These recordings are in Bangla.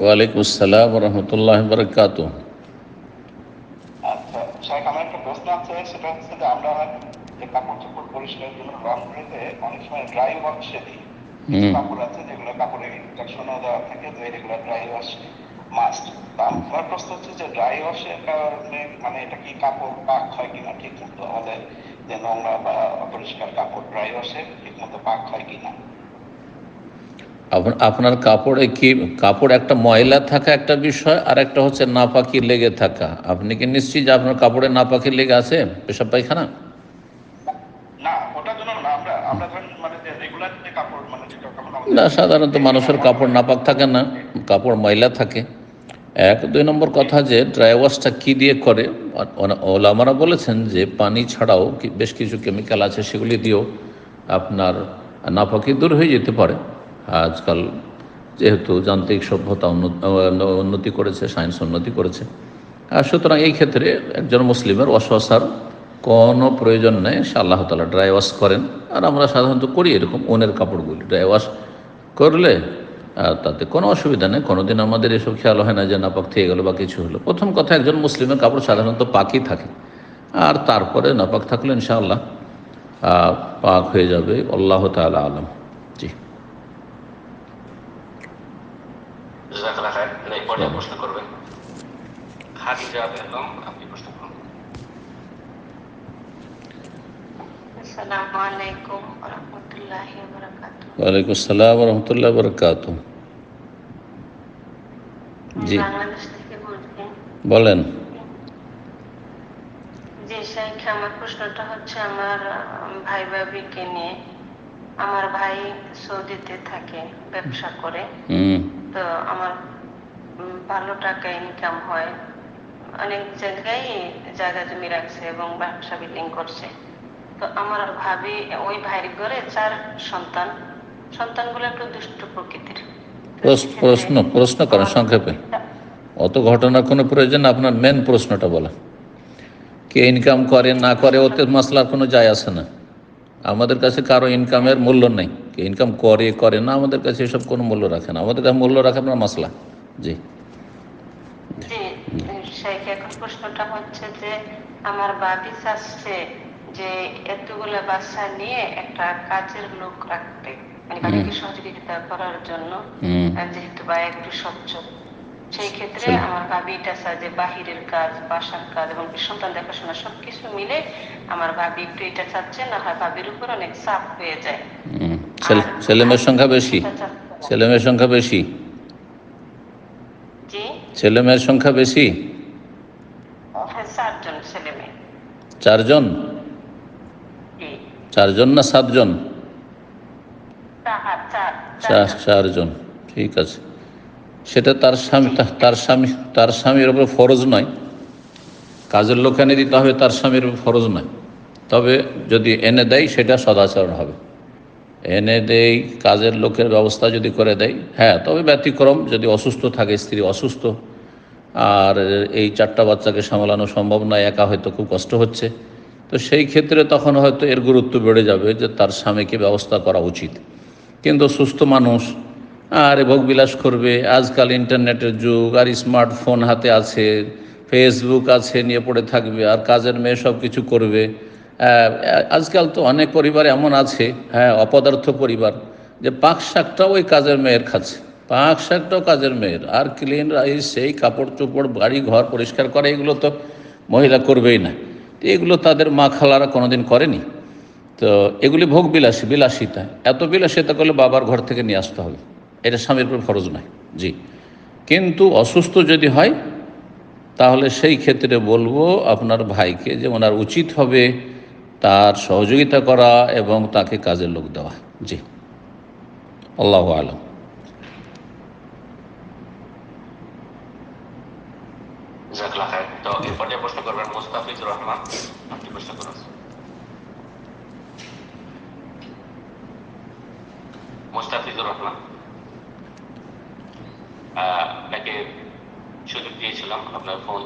ওয়ালাইকুম আসসালাম রহমতুল্লাহ বরকাত কাপড় চোপড় পরিষ্কারের জন্য লন্ড্রিতে অনেক সময় ড্রাই ওয়াশে দিই। হুম। কাপড় আছে যেগুলো কাপড়ে ইনস্ট্রাকশনও দেওয়া থাকে যে এগুলো ড্রাই ওয়াশ মাস্ট আমার প্রশ্ন হচ্ছে যে ড্রাই ওয়াশের কারণে মানে এটা কি কাপড় পাক হয় কিনা ঠিক মতো আমাদের যে নোংরা বা অপরিষ্কার কাপড় ড্রাই ওয়াশে ঠিক মতো পাক হয় কিনা? আপনার কাপড়ে কি কাপড় একটা ময়লা থাকা একটা বিষয় আর একটা হচ্ছে নাপাকি লেগে থাকা। আপনি কি নিশ্চিত যে আপনার কাপড়ে নাপাকি লেগে আছে পেশাব পায়খানা? না মানে মানে সাধারণত মানুষের কাপড় নাপাক থাকে না কাপড় ময়লা থাকে। এক দুই নম্বর কথা যে ড্রাই ওয়াশটা কী দিয়ে করে? ওলামারা বলেছেন যে পানি ছাড়াও বেশ কিছু কেমিক্যাল আছে সেগুলি দিয়েও আপনার নাপাকি দূর হয়ে যেতে পারে। আজকাল যেহেতু যান্ত্রিক সভ্যতা উন্নত- করেছে সায়েন্স উন্নতি করেছে। আর সুতরাং এই ক্ষেত্রে একজন মুসলিমের অসহসার কোনো প্রয়োজন নেই। সে আল্লাহ তালা ড্রাই ওয়াশ করেন। আর আমরা সাধারণত করি এরকম ওনের কাপড়গুলি। ড্রাই ওয়াশ করলে তাতে কোনো অসুবিধা নেই। কোনোদিন আমাদের এসব খেয়াল হয় না যে নাপাক থেকে গেলো বা কিছু হলো। প্রথম কথা, একজন মুসলিমের কাপড় সাধারণত পাকই থাকে। আর তারপরে নাপাক থাকলে ইনশাআল্লাহ পাক হয়ে যাবে। আল্লাহ তালা আলম জি জাজাকাল্লাহ খায়ের এই পর্যায়ে প্রশ্ন করবেন খাদিজা বেগম আপনি প্রশ্ন করুন। আসসালামু আলাইকুম রহমতুল্লাহি বারাকাতু ওয়ালাইকুম আসসালাম রহমতুল্লাহ বরকাত জি। বাংলাদেশ থেকে বলছি। বলেন। আমার প্রশ্নটা হচ্ছে আমার আম, ভাই ভাবিকে নিয়ে। আমার ভাই সৌদিতে থাকে ব্যবসা করে। হুম। তো আমার ভালো টাকা ইনকাম হয়? অনেক জায়গায় জায়গা জমি রাখছে এবং ব্যবসা বিল্ডিং করছে। তো আমার ভাবি ওই ভাইয়ের ঘরে চার সন্তান। সন্তানগুলো একটু দুষ্ট প্রকৃতির। প্রশ্ন প্রশ্ন করেন সংক্ষেপে। অত ঘটনার কোনো প্রয়োজন আপনার মেন প্রশ্নটা বলা কে ইনকাম করে না করে ওতে মশলার কোনো যায় আসে না। আমাদের কাছে কারও ইনকামের মূল্য নেই। কে ইনকাম করে করে না আমাদের কাছে এসব কোনো মূল্য রাখে না। আমাদের কাছে মূল্য রাখে আপনার মশলা। জি। এখন প্রশ্নটা হচ্ছে যে আমার চাচ্ছে যে এতগুলো বাচ্চা নিয়ে একটা কাজের লোক রাখতে মানে বাড়িকে সহযোগিতা করার জন্য যেহেতু বা একটু সচ্ছল সেই ক্ষেত্রে। আমার ভাবিটা চায় যে বাহিরের কাজ বাসার কাজ এবং সন্তান দেখাশোনা সবকিছু মিলে আমার ভাবি একটু এটা চাচ্ছে না হয় ভাবির উপর অনেক চাপ হয়ে যায়। হুম ছেলে আর ছেলে মেয়ের সংখ্যা বেশি। এটা চাচ্ছে- ছেলে মেয়ের সংখ্যা বেশি। জি? ছেলে মেয়ের সংখ্যা বেশি? হ্যাঁ চারজন চারজন? না সাতজন? চার চারজন। ঠিক আছে। সেটা তার স্বামী তার স্বামী তার স্বামীর উপর ফরজ নয়। কাজের লোক এনে দিতে হবে তার স্বামীর ফরজ নয়। তবে যদি এনে দেয় সেটা সদাচরণ হবে। এনে দেই, কাজের লোকের ব্যবস্থা যদি করে দেয় হ্যাঁ তবে ব্যতিক্রম, যদি অসুস্থ থাকে, স্ত্রী অসুস্থ, আর এই চারটা বাচ্চাকে সামলানো সম্ভব নয় একা হয়তো খুব কষ্ট হচ্ছে। তো সেই ক্ষেত্রে তখন হয়তো এর গুরুত্ব বেড়ে যাবে যে তার স্বামীকে ব্যবস্থা করা উচিত। কিন্তু সুস্থ মানুষ, আর ভোগ বিলাস করবে, আজকাল ইন্টারনেটের যুগ, আর স্মার্টফোন হাতে আছে, ফেসবুক আছে, নিয়ে পড়ে থাকবে, আর কাজের মেয়ে সব কিছু করবে। আজকাল তো অনেক পরিবার এমন আছে হ্যাঁ অপদার্থ পরিবার, যে পাক শাকটাও ওই কাজের মেয়ের খাচ্ছে, পাক শাকটাও কাজের মেয়ের, আর ক্লিন রাইস সেই কাপড় চোপড়, বাড়ি ঘর পরিষ্কার করে, এগুলো তো মহিলা করবেই না। এগুলো তাদের মা খালারা কোনোদিন করেনি। তো এগুলি ভোগ বিলাসী, বিলাসিতা। এত বিলাসিতা করলে বাবার ঘর থেকে নিয়ে আসতে হবে। এটা স্বামীর উপর ফরজ নয়। জি। কিন্তু অসুস্থ যদি হয়, তাহলে সেই ক্ষেত্রে বলব আপনার ভাইকে যে ওনার উচিত হবে তার সহযোগিতা করা এবং তাকে কাজের লোক দেওয়া। জি। আল্লাহ আলম। মুস্তাফিজুর রহমান আপনি সুযোগ দিয়েছিলাম আপনার ফোন।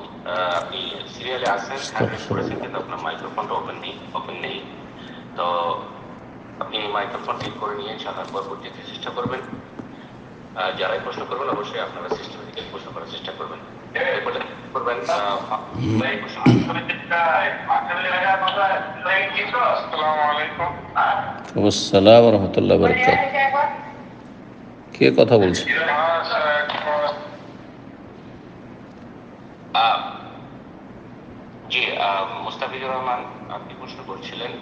আপনি সিরিয়ালে আছেন হ্যান্ড করেছেন কিন্তু আপনার মাইক্রোফোনটা ওপেন নেই ওপেন নেই। তো আপনি মাইক্রোফোন ঠিক করে নিয়ে ইনশাআল্লাহ পরবর্তীতে চেষ্টা করবেন। যারাই প্রশ্ন করবেন অবশ্যই আপনারা সিস্টেম থেকে প্রশ্ন করার চেষ্টা করবেন। করবেন আসসালাম। কে কথা বলছে? আহ, জি মুস্তাফিজুর রহমান আপনি প্রশ্ন করছিলেন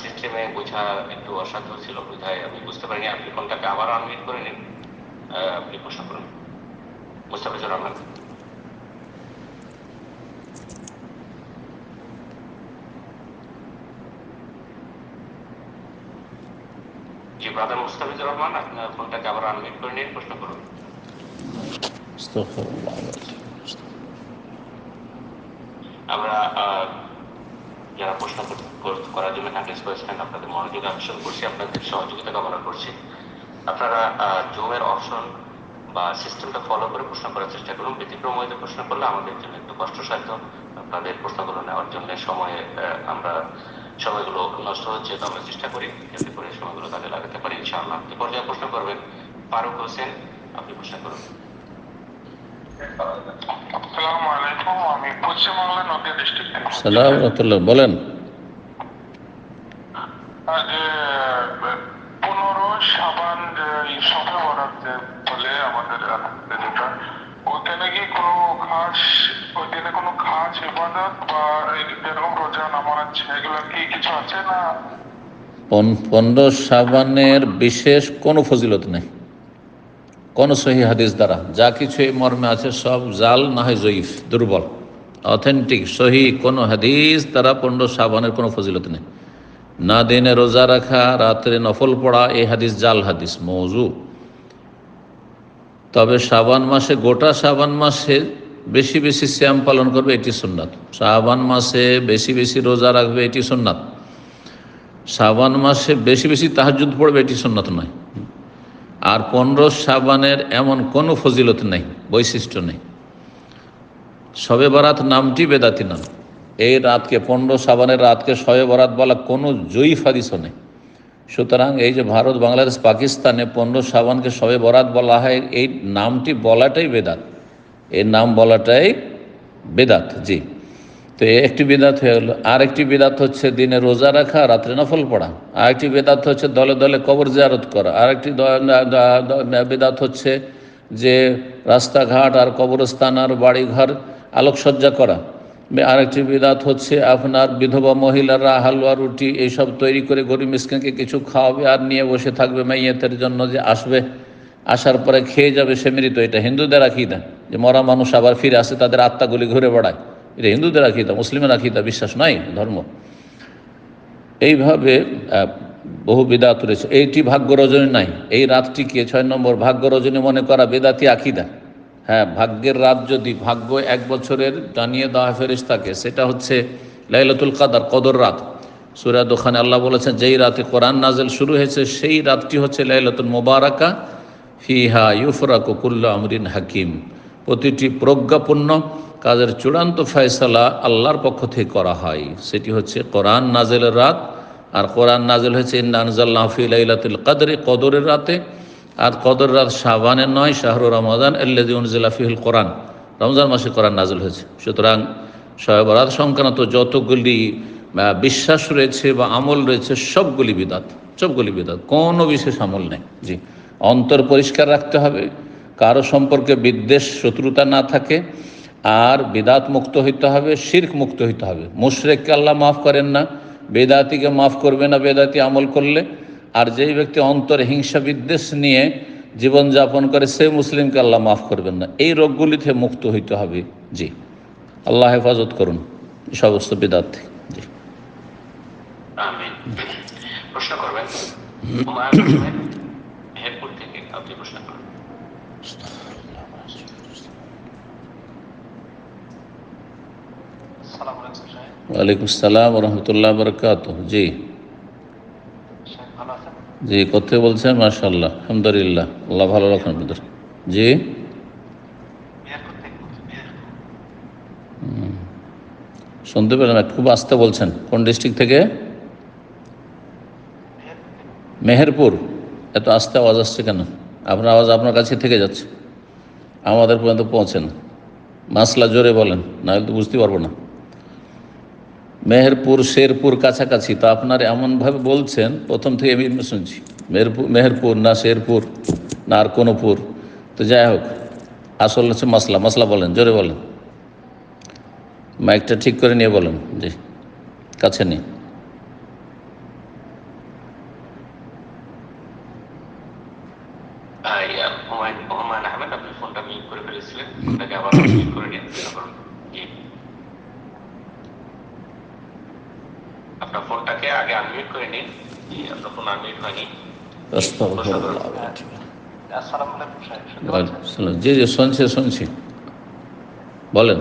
সিস্টেমে বোঝা একটু অসাধ্য ছিল বোঝায় আমি বুঝতে পারিনি, আপনি ফোনটাকে আবার আনমিট করে নিন আপনি প্রশ্ন করুন। মুস্তাফিজুর রহমান। জি ব্রাদার মুস্তাফিজুর রহমান আপনার ফোনটাকে আবার আনমিট করে নিন, প্রশ্ন করুন আস্তাগফিরুল্লাহ। আমরা আহ, যারা প্রশ্ন কর- কর- করার জন্য হ্যান্ডেস করেছেন আপনাদের মনোযোগ আকর্ষণ করছি আপনাদের সহযোগিতা কামনা করছি। আপনারা জুমের অপশন বা সিস্টেমটা ফলো করে প্রশ্ন করার চেষ্টা করুন ব্যতিক্রম হয়তো প্রশ্ন করলে আমাদের জন্য একটু কষ্টসাধ্য আপনাদের প্রশ্নগুলো নেওয়ার জন্য সময়ে আমরা সময়গুলো নষ্ট হচ্ছে তো আমরা চেষ্টা করি যাতে করে সময়গুলো কাজে লাগাতে পারি ইনশাআল্লাহ। এ পর্যায়ে প্রশ্ন করবেন ফারুক হোসেন আপনি প্রশ্ন করুন। আসসালামু আলাইকুম আমি পশ্চিমবাংলা নদিয়া ডিস্ট্রিক্ট থেকে। সালাম বলেন। পনেরো সাবান সফে বরাত বলে আমাদের যেটা ওখানে কি কোনো খাস ওই দিনে কোনো খাস ইবাদত বা এই যেরকম রোজা, নামাজ, এগুলো কি কিছু আছে না? পনেরো সাবানের বিশেষ কোনো ফজিলত নেই। কোনো সহি হাদিস দ্বারা। যা কিছু এই মর্মে আছে, সব জাল না হয় জয়ীফ, দুর্বল। অথেন্টিক সহি কোনো হাদিস দ্বারা পনেরো সাবানের কোনো ফজিলত নেই। না দিনে রোজা রাখা, রাত্রে নফল পড়া, এই হাদিস জাল হাদিস, মৌজু। তবে শ্রাবণ মাসে, গোটা শ্রাবণ মাসে বেশি বেশি শ্যাম পালন করবে, এটি সুন্নাত। শ্রাবণ মাসে বেশি বেশি রোজা রাখবে, এটি সুন্নাত। শ্রাবণ মাসে বেশি বেশি তাহাজুদ পড়বে, এটি সুন্নত নয়। আর পনেরো শ্রাবণের এমন কোনো ফজিলত নেই, বৈশিষ্ট্য নেই। শবে বারাত নামটি বেদাতি নাম। এই রাতকে, পনেরো সাবানের রাতকে শবে বরাত বলা কোনো জয়ী হাদিসও নেই। সুতরাং এই যে ভারত, বাংলাদেশ, পাকিস্তানে পনেরো সাবানকে শবে বরাত বলা হয়, এই নামটি বলাটাই বেদাত। এই নাম বলাটাই বেদাত, জি। তো একটি বেদাত হয়ে গেলো। আর একটি বিদাত হচ্ছে দিনে রোজা রাখা, রাত্রে নফল পড়া। আর একটি বেদাত হচ্ছে দলে দলে কবর জিয়ারত করা। আর একটি বেদাত হচ্ছে যে রাস্তাঘাট আর কবরস্থান আর বাড়িঘর আলোকসজ্জা করা। আর একটি বিদাত হচ্ছে, আপনার বিধবা মহিলারা হালুয়া, রুটি এইসব তৈরি করে গরিব মিসকিনকে কিছু খাওয়াবে আর নিয়ে বসে থাকবে মাইয়াতের জন্য যে আসবে, আসার পরে খেয়ে যাবে সে মৃত। এটা হিন্দুদের আকিদা যে মরা মানুষ আবার ফিরে আসে, তাদের আত্মাগুলি ঘুরে বেড়ায়। এটা হিন্দুদের আকিদা, মুসলিমের আকিদা, বিশ্বাস নাই, ধর্ম। এইভাবে বহু বিদাত রয়েছে। এইটি ভাগ্য রজনী নাই, এই রাতটিকে ছয় নম্বর ভাগ্য রজনী মনে করা বেদাতি আকিদা। হ্যাঁ ভাগ্যের রাত যদি ভাগ্য এক বছরের জানিয়ে দেওয়া ফেরিস থাকে সেটা হচ্ছে লাইলাতুল কাদার, কদর রাত। সুরা দোকানে আল্লাহ বলেছেন, যেই রাতে কোরআন নাজেল শুরু হয়েছে, সেই রাতটি হচ্ছে লাইলাতুল মোবারকা, ফিহা ইউফরাকু কুল্লা আমরিন হাকিম। প্রতিটি প্রজ্ঞাপূর্ণ কাজের চূড়ান্ত ফয়সালা আল্লাহর পক্ষ থেকে করা হয়। সেটি হচ্ছে কোরআন নাজেলের রাত, আর কোরআন নাজেল হয়েছে ইন্নানজাল্লাহ ফি লাইলাতুল কদরে কদরের রাতে। আর কদর রাত শাহবানের নয়, শাহরু রমাদান আল্লাদিউনজিল্লা ফিহুল কোরআন। রমজান মাসে কোরআন নাজল হয়েছে। সুতরাং শয়বরাত সংক্রান্ত যতগুলি বিশ্বাস রয়েছে বা আমল রয়েছে, সবগুলি বিদাত সবগুলি বিদাত। কোনো বিশেষ আমল নেই। জি। অন্তর পরিষ্কার রাখতে হবে। কারও সম্পর্কে বিদ্বেষ, শত্রুতা না থাকে। আর বিদাত মুক্ত হইতে হবে, শির্ক মুক্ত হইতে হবে। মুশরেককে আল্লাহ মাফ করেন না। বেদাতিকে মাফ করবে না বেদাতি আমল করলে। আর যেই ব্যক্তি অন্তরে হিংসা বিদ্বেষ নিয়ে জীবনযাপন করে সে মুসলিমকে আল্লাহ মাফ করবেন না। এই রোগগুলি থেকে মুক্ত হইতে হবে। জি। আল্লাহ হেফাজত করুন। সমস্ত বিদাত। থেকে জি প্রশ্ন করবেন? থেকে আপনি প্রশ্ন করুন ওয়ালাইকুম আসসালাম রহমতুল্লাহ বরকাত জি। জি কোথায় বলছেন মার্শাল্লাহ আলহামদুলিল্লাহ, আল্লাহ ভালো রাখুন আপনাদের জি? শুনতে পেলেন খুব আস্তে বলছেন, কোন ডিস্ট্রিক্ট থেকে? মেহেরপুর। এত আস্তে আওয়াজ আসছে কেন? আপনার আওয়াজ আপনার কাছে থেকে যাচ্ছে। আমাদের পর্যন্ত পৌঁছে না মাসলা জোরে বলেন, নাহলে তো বুঝতে পারব না। মেহেরপুর শেরপুর কাছাকাছি তো আপনার এমনভাবে বলছেন প্রথম থেকে আমি শুনছি মেহেরপুর মেহেরপুর না শেরপুর না আর কোনোপুর। তো যাই হোক আসল হচ্ছে মশলা মশলা বলেন জোরে বলেন। মাইকটা ঠিক করে নিয়ে বলেন জি কাছে নিয়ে আহমেদ আপনি ফোনটা মিউট করে ফেলেছিলেন। আবার মিউট করে নিয়ে চেষ্টা করুন জি আপনার ফোনটাকে আগে আনমিউট করে নিন আনমিউট হয়নি। জি জি শুনছি শুনছি বলেন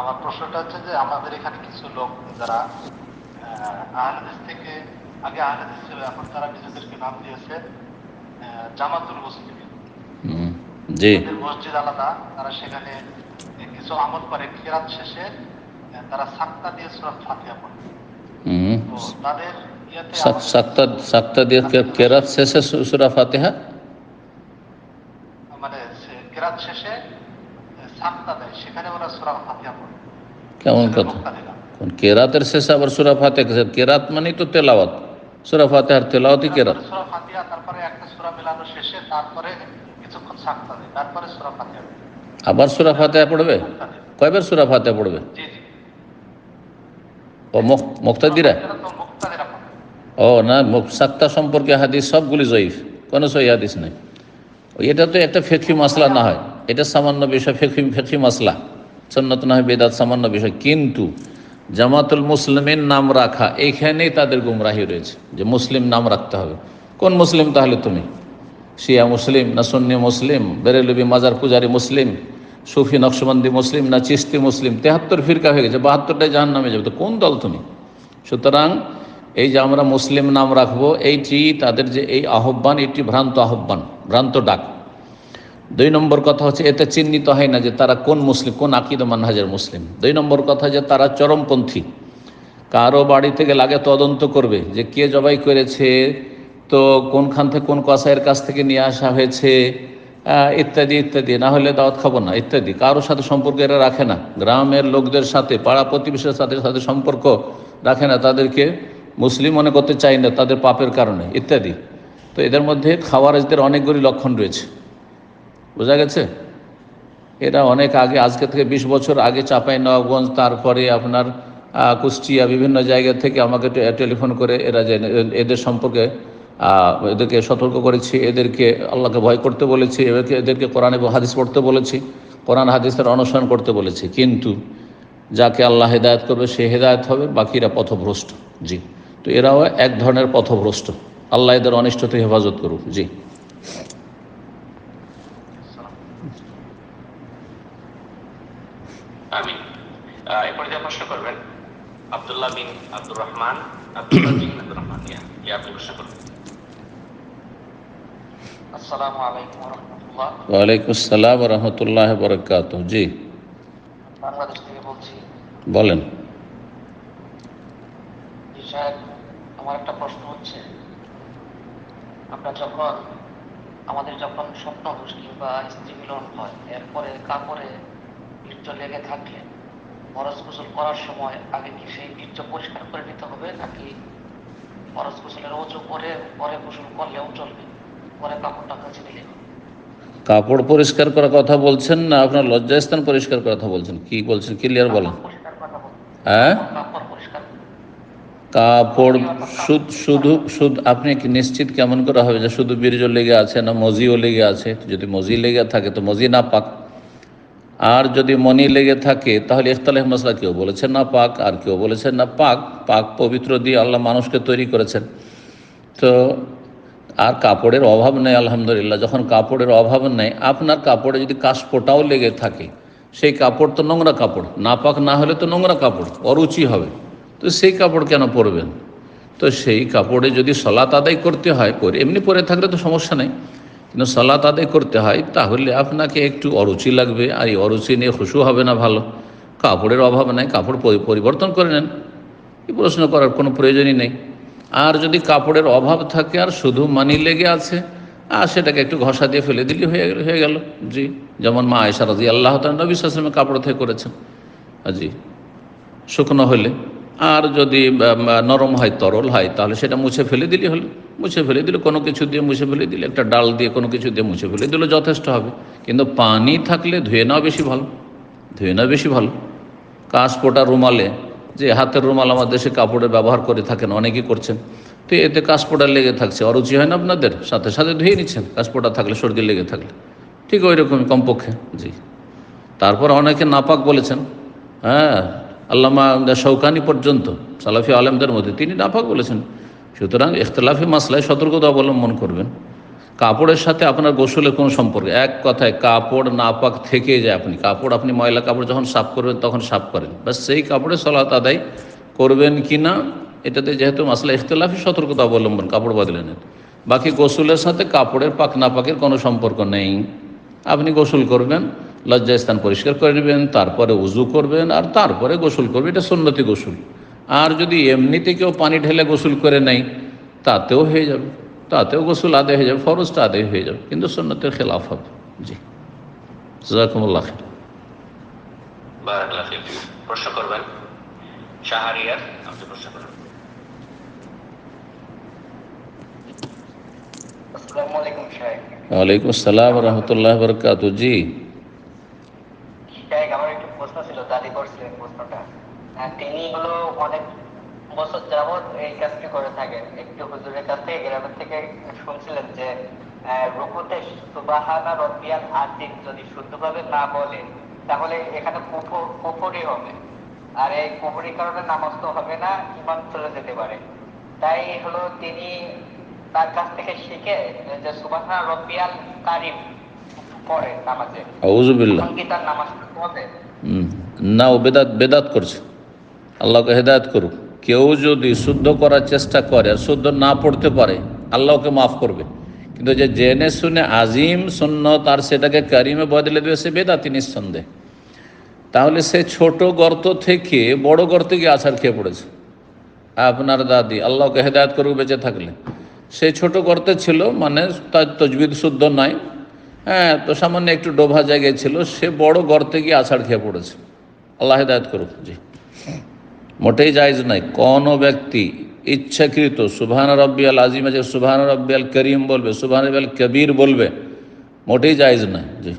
আমার প্রশ্নটা হচ্ছে যে আমাদের এখানে কিছু লোক যারা থেকে আগে ছিল এখন তারা নিজেদেরকে নাম দিয়েছে জামাতুল মুসলিম জি মসজিদ আলাদা তারা সেখানে কিছু আমল করে কেরাত শেষে তারা সাক্তা দিয়ে সুরাত ফাতিহা পড়ে হুম তো তাদের ইয়েতে সাক- আমাদের- সাক্তা সাক্তা দিয়ে কে- কেরাত শেষে সু- সুরা ফাতিহা মানে সে- কেরাত শেষে আহ, সাক্তা দেয় সেখানে ওরা সুরা ফাতিহা পড়ে কেমন সেটা কথা মুক্তাদিরা। কোন কেরাতের শেষে আবার সুরা ফাতিহা কেরাত মানেই তো তেলাওয়াত সুরা ফাতিহার তেলাওয়াতই কেরাত তারপরে সূরা ফাতিহা তারপরে একটা সূরা মেলানো শেষে তারপরে কিছুক্ষণ সাক্তা দেয় তারপরে সূরা ফাতিহা দেয়। আবার সুরা ফাতিহা পড়বে মুক্তা দেয়। কয়বার সুরা ফাতিহা পড়বে জি জি ও মুক- মুক্তাদিরা। ও, না সাক্তা সম্পর্কে হাদিস, সবগুলি জয়ীফ। কোনো সহি হাদিস নেই। এটা তো একটা ফেকি মাসলা না হয়। এটা সামান্য বিষয় ফেকি ফেকি মাসলা। সন্নত না হয় বেদাত সামান্য বিষয়। কিন্তু জামাতুল মুসলিমের নাম রাখা, এইখানেই তাদের গুমরাহি রয়েছে। যে মুসলিম নাম রাখতে হবে। কোন মুসলিম তাহলে তুমি? শিয়া মুসলিম না সন্নি মুসলিম? বেরেলবি, মাজার পূজারি মুসলিম? সুফি নকশবন্দি মুসলিম না চিস্তি মুসলিম, তেহাত্তর ফিরকা হয়ে গেছে, বাহাত্তরটাই জাহান নামে যাবে। তো কোন দল তুমি? সুতরাং এই যে আমরা মুসলিম নাম রাখব, এইটি তাদের যে এই আহ্বান এটি ভ্রান্ত আহ্বান, ভ্রান্ত ডাক। দুই নম্বর কথা হচ্ছে, এতে চিহ্নিত হয় না যে তারা কোন মুসলিম, কোন আকিদ মানহাজের মুসলিম। দুই নম্বর কথা যে তারা চরমপন্থী। কারও বাড়ি থেকে লাগে তদন্ত করবে যে কে জবাই করেছে, তো কোনখান থেকে কোন কসাইয়ের কাছ থেকে নিয়ে আসা হয়েছে ইত্যাদি ইত্যাদি। না হলে দাওয়াত খাব না, ইত্যাদি। কারোর সাথে সম্পর্ক এরা রাখে না। গ্রামের লোকদের সাথে, পাড়া প্রতিবেশীর সাথে সাথে সম্পর্ক রাখে না, তাদেরকে মুসলিম মনে করতে চায় না, তাদের পাপের কারণে, ইত্যাদি। তো এদের মধ্যে খাওয়ারাজদের অনেকগুলি লক্ষণ রয়েছে। বোঝা গেছে? এরা অনেক আগে, আজকে থেকে বিশ বছর আগে চাপাই নবাবগঞ্জ তারপরে আপনার কুষ্টিয়া, বিভিন্ন জায়গা থেকে আমাকে টেলিফোন করে এরা এদের সম্পর্কে এদেরকে সতর্ক করেছি, এদেরকে আল্লাহকে ভয় করতে বলেছি, এদেরকে এদেরকে কোরআন এবং হাদিস পড়তে বলেছি, কোরআন হাদিসের অনুসরণ করতে বলেছি। কিন্তু যাকে আল্লাহ হেদায়ত করবে, সে হেদায়ত হবে, বাকিরা পথভ্রষ্ট। জি। তো এরাও এক ধরনের পথভ্রষ্ট। আল্লাহ এদের অনিষ্ট থেকে হেফাজত করুক। জি। আমি প্রশ্ন করবেন, আব্দুল্লাহ বিন আব্দুর রহমান, আব্দুল্লাহ বিন আব্দুর রহমান আপনি প্রশ্ন করবেন। ওয়ালাইকুম আসসালাম রহমতুল্লাহ বরকাত জি। বাংলাদেশ থেকে বলছি। বলেন। আমার একটা প্রশ্ন হচ্ছে। আমরা যখন আমাদের যখন স্বপ্ন কিংবা স্ত্রী মিলন হয় এরপরে কাপড়ে বীর্য লেগে থাকলে ফরজ গোসল করার সময় আগে কি সেই বীর্য পরিষ্কার করে নিতে হবে নাকি ফরজ গোসলের অজু করে পরে গোসল করলেও চলবে? কাপড় পরিষ্কার করার কথা বলছেন না আপনার লজ্জাস্থান পরিষ্কার করার কথা বলছেন? কি বলছেন? ক্লিয়ার বলেন। হ্যাঁ? কাপড় শুধু শুধু আপনি কি নিশ্চিত কেমন করে হবে যে শুধু বীর্য লেগে আছে না মজিও লেগে আছে? যদি মজি লেগে থাকে তো মজি না পাক। আর যদি মনি লেগে থাকে তাহলে ইখতালেফ মশলা কেউ বলেছেন না পাক আর কেউ বলেছেন না পাক। পাক পবিত্র দিয়ে আল্লাহ মানুষকে তৈরি করেছেন। তো আর কাপড়ের অভাব নেই, আলহামদুলিল্লাহ। যখন কাপড়ের অভাব নেই, আপনার কাপড়ে যদি কাশপোটাও লেগে থাকে, সেই কাপড় তো নোংরা কাপড়। নাপাক না হলে তো নোংরা কাপড়, অরুচি হবে। তো সেই কাপড় কেন পরবেন? তো সেই কাপড়ে যদি সলাত আদায় করতে হয় পরে এমনি পরে থাকলে তো সমস্যা নেই। কিন্তু সলাত আদায় করতে হয়, তাহলে আপনাকে একটু অরুচি লাগবে, আর এই অরুচি নিয়ে খুশু হবে না ভালো। কাপড়ের অভাব নেই, কাপড় পরি- পরিবর্তন করে নেন। এই প্রশ্ন করার কোনো প্রয়োজনই নেই। আর যদি কাপড়ের অভাব থাকে, আর শুধু মানি লেগে আছে, আর সেটাকে একটু ঘষা দিয়ে ফেলে দিলি হয়ে হয়ে গেল। জি, যেমন মা আয়সা রাজি আল্লাহ সালামের কাপড় থেকে করেছেন। জি, শুকনো হলে। আর যদি নরম হয়, তরল হয়, তাহলে সেটা মুছে ফেলে দিলে হলো। মুছে ফেলে দিলে, কোনো কিছু দিয়ে মুছে ফেলে দিলে, একটা ডাল দিয়ে কোনো কিছু দিয়ে মুছে ফেলে দিলে, যথেষ্ট হবে। কিন্তু পানি থাকলে ধুয়ে নেওয়া বেশি ভালো, ধুয়ে নেওয়া বেশি ভালো। কাঁচপোটা রুমালে যে হাতের রুমাল আমার দেশে কাপড়ের ব্যবহার করে থাকেন, অনেকেই করছেন। তো এতে কাঁচপোটা লেগে থাকছে। অরুচি হয় না আপনাদের? সাথে সাথে ধুয়ে নিচ্ছেন। কাঁচপোটা থাকলে, সর্দি লেগে থাকলে। ঠিক ওই রকমই কমপক্ষে। জি। তারপর অনেকে নাপাক বলেছেন হ্যাঁ আল্লামা শৌকানি পর্যন্ত, সালাফি আলেমদের মধ্যে তিনি নাপাক বলেছেন। সুতরাং ইখতলাফি মাসলায় সতর্কতা অবলম্বন করবেন। কাপড়ের সাথে আপনার গোসলের কোনো সম্পর্ক? এক কথায়, কাপড় নাপাক থেকে যায় আপনি। কাপড়, আপনি ময়লা কাপড় যখন সাফ করবেন, তখন সাফ করেন। বাস সেই কাপড়ে সলাত আদায় করবেন কি না, এটাতে যেহেতু মাসলা ইখতলাফি, সতর্কতা অবলম্বন, কাপড় বদলে নেন। বাকি গোসলের সাথে কাপড়ের পাক নাপাকের কোনো সম্পর্ক নেই। আপনি গোসল করবেন, লজ্জাস্থান পরিষ্কার করে নেবেন, তারপরে উজু করবেন, আর তারপরে গোসল করবেন। এটা সুন্নতি গোসল। আর যদি এমনিতে কেউ পানি ঢেলে গোসল করে নেয়, তাতেও হয়ে যাবে। তাতেও গোসল আদায় হয়ে যাবে ফরজটা আদায় হয়ে যাবে কিন্তু সুন্নতের খেলাফ হবে। জি। ফিক। প্রশ্ন করবেন? শাহরিয়ার আপনি প্রশ্ন করবেন? ওয়ালাইকুম আসসালাম রহমতুল্লাহ বরকাত। জি। আমার একটু প্রশ্ন ছিল দাদি করছিলেন প্রশ্নটা। তিনি হলো অনেক বছর যাবৎ এই কাজটি করে থাকেন। একটু হুজুরের কাছ থেকে গ্রামের থেকে শুনছিলেন যে রুকুতে সুবাহানা রব্বিয়াল আজিম যদি শুদ্ধভাবে না বলে তাহলে এখানে কুফর হবে। আর এই কারণে নামাজ তো হবে না ইমান চলে যেতে পারে। তাই হলো তিনি তার কাছ থেকে শিখে যে সুবাহানা রব্বিয়াল কারিম পড়ে নামাজে। কি তার নামাজ হবে না ও বেদাত বেদাত করছে। আল্লাহকে হেদায়ত করুক। কেউ যদি শুদ্ধ করার চেষ্টা করে আর শুদ্ধ না পড়তে পারে, আল্লাহকে মাফ করবে। কিন্তু যে জেনে শুনে আজিম শূন্য তার সেটাকে কারিমে বদলে দেবে সে বেদাতি নিঃসন্দেহ। তাহলে সে ছোট গর্ত থেকে বড় গর্তে গিয়ে আছাড় খেয়ে পড়েছে। আপনার দাদি আল্লাহকে হেদায়ত করুক বেঁচে থাকলে। সে ছোট গর্তে ছিল মানে তার তজবিদ শুদ্ধ নয় হ্যাঁ তো সামান্য একটু ডোভা জায়গায় ছিল, সে বড় গর্তে গিয়ে আছাড় খেয়ে পড়েছে। আল্লাহ হেদায়ত করুক। জি। মোটেই জায়জ নাই কোনো ব্যক্তি ইচ্ছাকৃত সুবহান রব্বিয়াল আজিম আছে সুবহান রব্বিয়াল করিম বলবে সুবহান রব্বিয়াল কবির বলবে মোটেই জায়জ নাই জি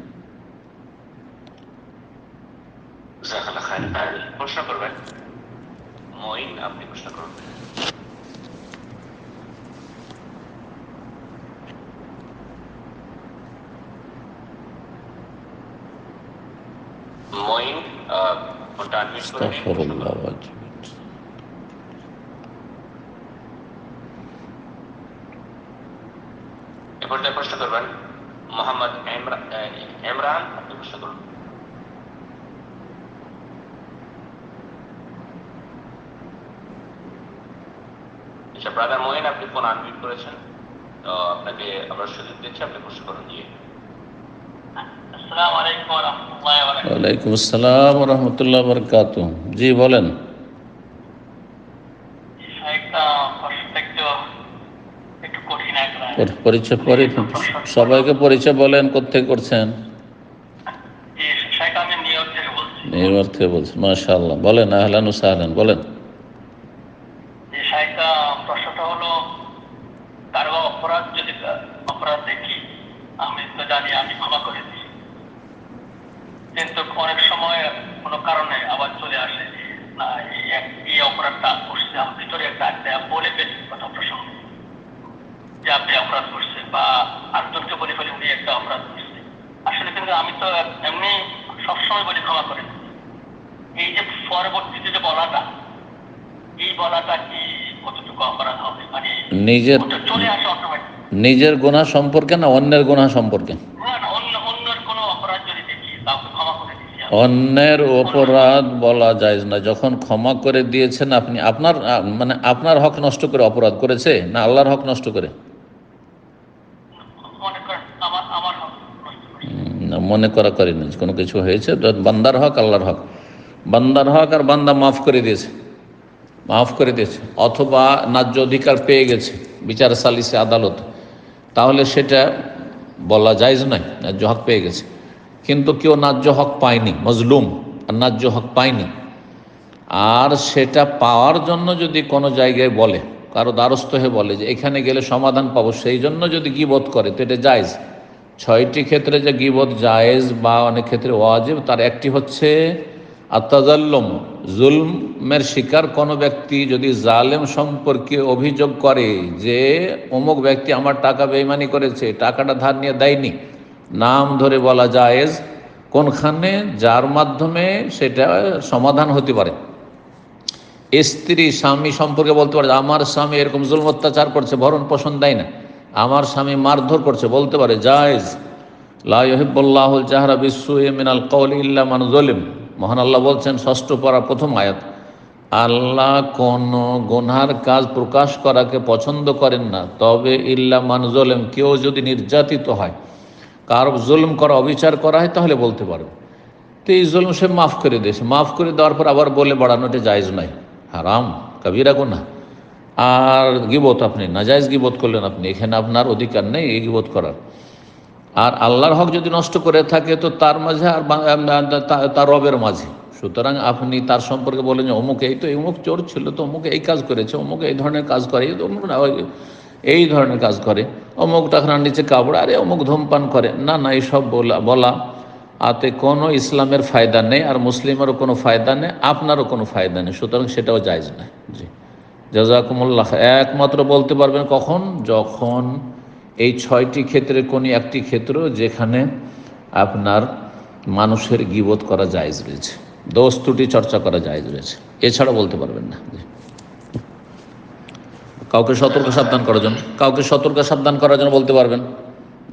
জাজাকাল্লাহ খাইর। প্রশ্ন করবেন মঈন আপনি প্রশ্ন করবেন মঈন আহ, ফোনটা আনমিউট করে নিন, প্রশ্ন করুন। আস্তাগফিরুল্লাহ ওয়াজব। এ পর্যায়ে প্রশ্ন করবেন। মোহাম্মদ ইমরান আপনি প্রশ্ন করুন। আচ্ছা ব্রাদার মোহিন আপনি ফোন আনমিউট করেছেন। তো আপনাকে আমরা সুযোগ দিচ্ছি আপনি প্রশ্ন করুন দিয়ে আসসালামু আলাইকুম ওয়া রাহমাতুল্লাহি ওয়া বারাকাতুহু। ওয়ালাইকুম আসসালাম রহমতুল্লাহ বরকাত জি বলেন একটা প্রশ্নটা একটু একটু কঠিন একটা পরি- পরিচয় পরি সবাইকে পরিচয় বলেন কোথেকে করছেন? জি শেখ আমি নিউ ইয়র্ক থেকে বলছি। নিউ ইয়র্ক থেকে বলছেন মাশাআল্লাহ। বলেন আহলান ও সাহলান বলেন। প্রশ্নটা হলো কারও অপরাধ যদি অপরাধ দেখি আমি তো জানি আমি ক্ষমা করে দিই। কিন্তু অনেক সময় কোনো কারণে আবার চলে আসে না এই অপরাধটা করছে আমার ভিতরে একটা একটা বলে ফেলি কথা প্রসঙ্গ। যে আপনি অপরাধ করছেন বা আরেকজনকে বলে ফেলি উনি একটা অপরাধ করছে আসলে কিন্তু আমি তো এমনি সবসময় বলি ক্ষমা করে দিই। এই যে পরবর্তীতে যে বলাটা এই বলাটা কি কতটুকু অপরাধ হবে? মানে নিজের চলে আসে অটোমেটিক নিজের গুনাহ সম্পর্কে না অন্যের গোনা সম্পর্কে। অন্যের অপরাধ বলা যায় না। যখন ক্ষমা করে দিয়েছেন আপনি আপনার মানে আপনার হক নষ্ট করে অপরাধ করেছে না আল্লাহর হক নষ্ট করে মনে করেন আমার আমার হক নষ্ট করি। উম, না, মনে করা করেনি কোনো কিছু হয়েছে বান্দার হক, আল্লাহর হক। বান্দার হক আর বান্দা মাফ করে দিয়েছে। মাফ করে দিয়েছে। অথবা ন্যায্য অধিকার পেয়ে গেছে বিচার সালিসে আদালত। তাহলে সেটা বলা যায়জ নয়, ন্যায্য হক পেয়ে গেছে। কিন্তু কেউ ন্যায্য হক পায়নি, মজলুম, আর ন্যায্য হক পায়নি। আর সেটা পাওয়ার জন্য যদি কোনো জায়গায় বলে, কারও দ্বারস্থ হয়ে বলে যে এখানে গেলে সমাধান পাবো, সেই জন্য যদি গিবোধ করে, তো এটা জায়জ। ছয়টি ক্ষেত্রে যে গিবোধ জায়েজ বা অনেক ক্ষেত্রে ওয়াজিব, তার একটি হচ্ছে আত্মাজাল্লম, জুলমের শিকার কোনো ব্যক্তি যদি জালেম সম্পর্কে অভিযোগ করে যে অমুক ব্যক্তি আমার টাকা বেইমানি করেছে, টাকাটা ধার নিয়ে দেয়নি, নাম ধরে বলা জায়েজ, কোনখানে? যার মাধ্যমে সেটা সমাধান হতে পারে। স্ত্রী, স্বামী সম্পর্কে বলতে পারে, আমার স্বামী এরকম জুলম অত্যাচার করছে ভরণ পোষণ দেয় না। আমার স্বামী মারধর করছে, বলতে পারে, জায়েজ। লাহিবুল্লাহ জাহরা বিশ্ব মিনাল কৌল ইল্লা মান জলিম মহান আল্লাহ বলছেন, ষষ্ঠ পারা প্রথম আয়াত, আল্লাহ কোন গুনহার কাজ প্রকাশ করাকে পছন্দ করেন না, তবে ইল্লা মান জলেম কেউ যদি নির্যাতিত হয়, কার জুলম করা, অবিচার করা হয়, তাহলে বলতে পারবে। তো এই জুলম সে মাফ করে দিয়েছে। মাফ করে দেওয়ার পর আবার বলে বাড়ানো এটা জায়জ নয়। হারাম, কবিরা গুনা আর গিবত আপনি নাজায়জ গিবত করলেন আপনি এখানে আপনার অধিকার নেই এই গিবত করার। আর আল্লাহর হক যদি নষ্ট করে থাকে তো তার মাঝে আর তার রবের মাঝে। সুতরাং আপনি তার সম্পর্কে বলেন যে অমুক এই তো অমুক চোর ছিল তো অমুক এই কাজ করেছে অমুক এই ধরনের কাজ করে অমুক না, এই ধরনের কাজ করে অমুক টাকার নিচে কাপড় আরে অমুক ধূমপান করে। না না এইসব বলা বলা আতে কোনো ইসলামের ফায়দা নেই আর মুসলিমেরও কোনো ফায়দা নেই আপনারও কোনো ফায়দা নেই সুতরাং সেটাও জায়জ না জি। জাজাকুমুল্লাহ একমাত্র বলতে পারবেন কখন? যখন এই ছয়টি ক্ষেত্রে কোনো একটি ক্ষেত্র যেখানে আপনার মানুষের গিবোধ করা জায়জ রয়েছে, দোষ ত্রুটি চর্চা করা জায়জ রয়েছে। এছাড়া বলতে পারবেন না। কাউকে সতর্ক সাবধান করার জন্য, কাউকে সতর্ক সাবধান করার জন্য বলতে পারবেন।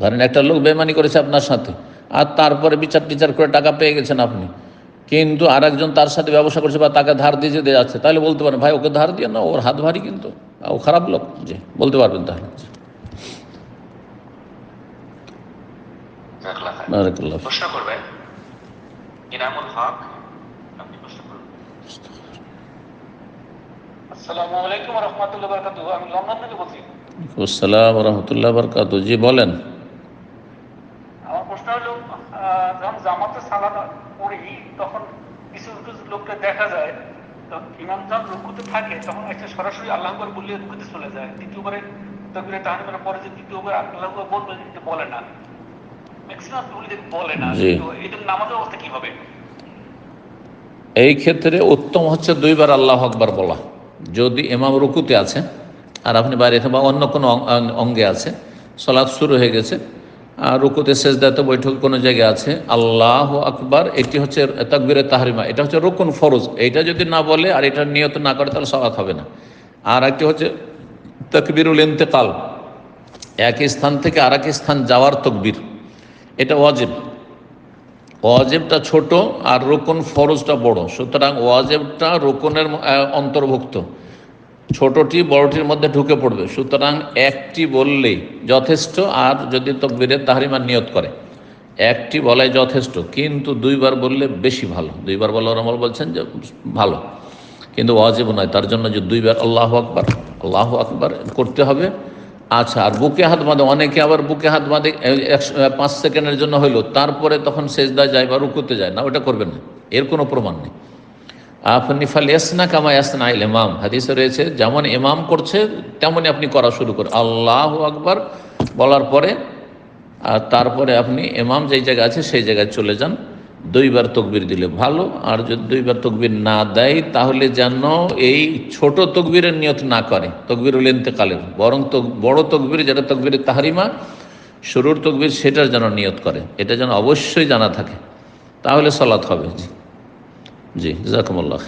ধরেন একটা লোক বেমানি করেছে আপনার সাথে, আর তারপরে বিচার টিচার করে টাকা পেয়ে গেছেন আপনি। কিন্তু আর একজন তার সাথে ব্যবসা করছে বা তাকে ধার দিয়ে দিয়ে যাচ্ছে তাহলে বলতে পারেন ভাই ওকে ধার দিয়ে না ওর হাত ভারী কিন্তু ও খারাপ লোক জি বলতে পারবেন তাহলে জি। জাজাকাল্লাহ খাইর। বারাকাল্লাহ। প্রশ্ন করবেন ইনামুল হক আপনি প্রশ্ন করবেন আসসালামু আলাইকুম রহমতুল্লাহ বরকাতু আমি লন্ডন থেকে বলছি আসসালাম রহমতুল্লাহ বরকাত জি বলেন প্রশ্ন হলো যখন জামাতে সালাদ পড়ি তখন কিছু কিছু লোককে দেখা যায়। ইমাম যখন রুকুতে থাকে তখন একটা সরাসরি আল্লাহ করে বললে রুকুতে চলে যায়। দ্বিতীয়বারে তকবিরে পরে যে দ্বিতীয়বার আল্লাহ বলবে বলে না। ম্যাক্সিমাম বলে বলে না। তো এটা নামাজের অবস্থা কি হবে এই ক্ষেত্রে উত্তম হচ্ছে দুইবার আল্লাহ আকবার বলা। যদি এমাম রুকুতে আছে আর আপনি বাইরে বা অন্য কোনো অঙ্গে আছে সলাৎ শুরু হয়ে গেছে রুকুতে দায়িত্ব বৈঠক কোনো জায়গায় আছে। আল্লাহ আকবার, এটি হচ্ছে তাকবিরে তাহরিমা। এটা হচ্ছে রুকুন ফরজ। এইটা যদি না বলে আর এটা নিয়ত না করে, তাহলে সলাৎ হবে না। আর একটি হচ্ছে তকবিরুল ইন্তেকাল। এক স্থান থেকে আর স্থান যাওয়ার তকবির। এটা ওয়াজিব। ওয়াজেবটা ছোট আর রোকন ফরজটা বড়। সুতরাং ওয়াজেবটা রোকনের অন্তর্ভুক্ত। ছোটটি বড়টির মধ্যে ঢুকে পড়বে। সুতরাং একটি বললেই যথেষ্ট, আর যদি তকবীরের তাহারিমার নিয়ত করে। একটি বলাই যথেষ্ট, কিন্তু দুইবার বললে বেশি ভালো। দুইবার বলা রমল বলছেন যে ভালো, কিন্তু অজীব নয়। তার জন্য যে দুইবার আল্লাহ আকবার আল্লাহ আকবার করতে হবে। আচ্ছা আর বুকে হাত বাঁধে, অনেকে আবার বুকে হাত বাঁধে পাঁচ সেকেন্ডের জন্য হইল, তারপরে তখন সেজদা যায় বা রুকুতে যায়। না, ওটা করবেন না। এর কোনো প্রমাণ নেই। আপনি ফাল ইয়াসনা কামা ইয়াসনা আইল ইমাম। হাদিসে রয়েছে, যেমন ইমাম করছে তেমনই আপনি করা শুরু করেন আল্লাহ আকবার বলার পরে, আর তারপরে আপনি ইমাম যেই জায়গায় আছে সেই জায়গায় চলে যান। দুইবার তকবির দিলে ভালো, আর যদি দুইবার তকবির না দেয়, তাহলে যেন এই ছোট তকবিরের নিয়ত না করে। তকবির তকবিরুল ইন্তেকালের। বরং তো বড় তকবির যেটা তকবিরের তাহারিমা, শুরুর তকবির সেটার যেন নিয়ত করে। এটা যেন অবশ্যই জানা থাকে। তাহলে সলাৎ হবে। জি জি জাকুমুল্লাহ